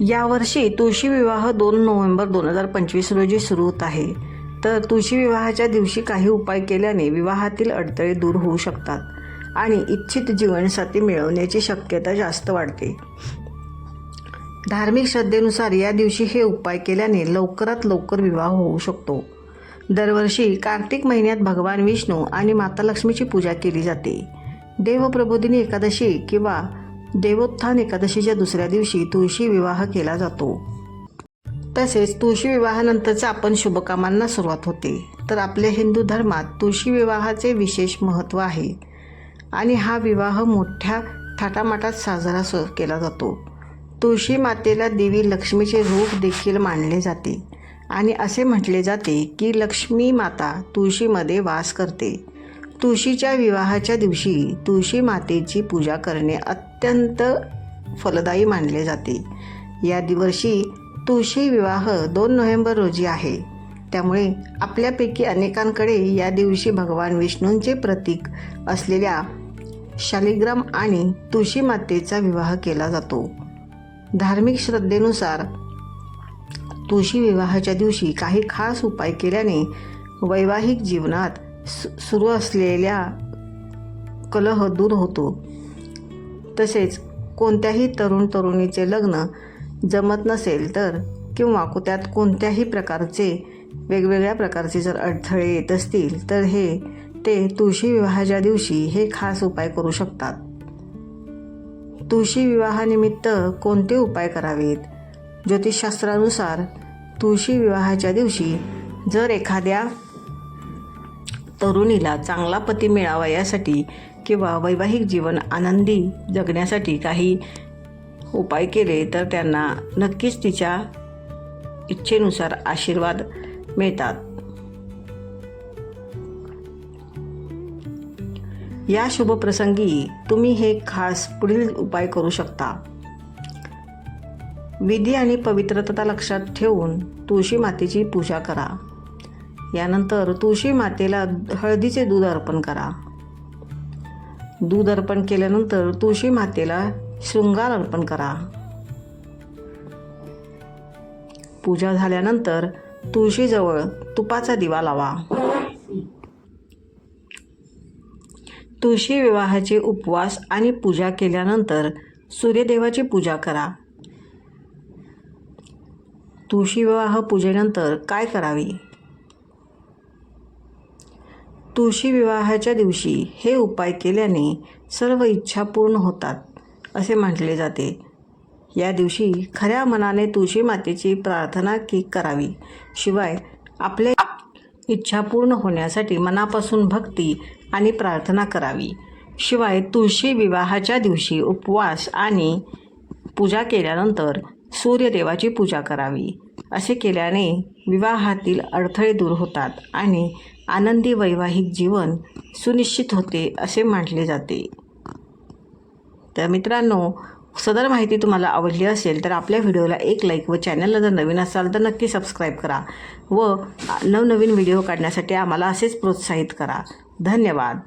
यावर्षी तुळशी विवाह दोन नोव्हेंबर दोन हजार पंचवीस रोजी सुरू होत आहे. तर तुळशी विवाहाच्या दिवशी काही उपाय केल्याने विवाहातील अडथळे दूर होऊ शकतात आणि इच्छित जीवनसाथी मिळवण्याची शक्यता जास्त वाढते. धार्मिक श्रद्धेनुसार या दिवशी हे उपाय केल्याने लवकरात लवकर विवाह होऊ शकतो. दरवर्षी कार्तिक महिन्यात भगवान विष्णू आणि माता लक्ष्मीची पूजा केली जाते. देवप्रबोधिनी एकादशी किंवा देवोत्थान एकादशीच्या दुसऱ्या दिवशी तुळशी विवाह केला जातो. तसेच तुळशी विवाहानंतरचा आपण शुभकामांना सुरुवात होते. तर आपल्या हिंदू धर्मात तुळशी विवाहाचे विशेष महत्त्व आहे. आणि हा विवाह मोठ्या थाटामाटात साजरा स केला जातो. तुळशी मातेला देवी लक्ष्मीचे रूप देखील मानले जाते. आणि असे म्हटले जाते की लक्ष्मी माता तुळशीमध्ये वास करते. तुळशीच्या विवाहाच्या दिवशी तुळशी मातेची पूजा करणे अत्यंत फलदायी मानले जाते. या दिवशी तुळशी विवाह दोन नोव्हेंबर रोजी आहे. त्यामुळे आपल्यापैकी अनेकांकडे या दिवशी भगवान विष्णूंचे प्रतीक असलेल्या शालिग्राम आणि तुळशी मातेचा विवाह केला जातो. धार्मिक श्रद्धेनुसार तुळशी विवाहाच्या दिवशी काही खास उपाय केल्याने वैवाहिक जीवनात सु सुरू असलेल्या कलह दूर होतो. तसेच कोणत्याही तरुण तरुणीचे लग्न जमत नसेल तर किंवा कुत्यात कोणत्याही प्रकारचे वेगवेगळ्या प्रकारचे जर अडथळे येत असतील तर हे ते तुळशी विवाहाच्या दिवशी हे खास उपाय करू शकतात. तुळशी विवाहानिमित्त कोणते उपाय करावेत? ज्योतिषशास्त्रानुसार तुळशी विवाहाच्या दिवशी जर एखाद्या तरुणीला चांगला पती मिळावा यासाठी किंवा वैवाहिक जीवन आनंदी जगण्यासाठी काही उपाय केले तर त्यांना नक्कीच तिच्या इच्छेनुसार आशीर्वाद मिळतात. या शुभप्रसंगी तुम्ही हे खास पुढील उपाय करू शकता. विधी आणि पवित्रता लक्षात ठेवून तुळशी मातेची पूजा करा. यानंतर तुळशी मातेला हळदीचे दूध अर्पण करा. दूध अर्पण केल्यानंतर तुळशी मातेला शृंगार अर्पण करा. पूजा झाल्यानंतर तुळशीजवळ तुपाचा दिवा लावा. तुळशी विवाहाचे उपवास आणि पूजा केल्यानंतर सूर्यदेवाची पूजा करा. तुळशी विवाह पूजेनंतर काय करावे? तुळशी विवाहाच्या दिवशी हे उपाय केल्याने सर्व इच्छा पूर्ण होतात असे म्हटले जाते. या दिवशी खऱ्या मनाने तुळशी मातेची प्रार्थना की करावी. शिवाय आपल्या इच्छा पूर्ण होण्यासाठी मनापासून भक्ती आणि प्रार्थना करावी. शिवाय तुळशी विवाहाच्या दिवशी उपवास आणि पूजा केल्यानंतर सूर्यदेवाची पूजा करावी. असे केल्याने विवाहातील अडथळे दूर होतात आणि आनंदी वैवाहिक जीवन सुनिश्चित होते असे म्हटले जाते. तर मित्रांनो सदर माहिती तुम्हाला आवडली असेल तर आपल्या व्हिडिओला एक लाईक व चॅनलला जर नवीन असाल तर नक्की सबस्क्राईब करा व नवनवीन व्हिडिओ काढण्यासाठी आम्हाला असेच प्रोत्साहित करा. धन्यवाद.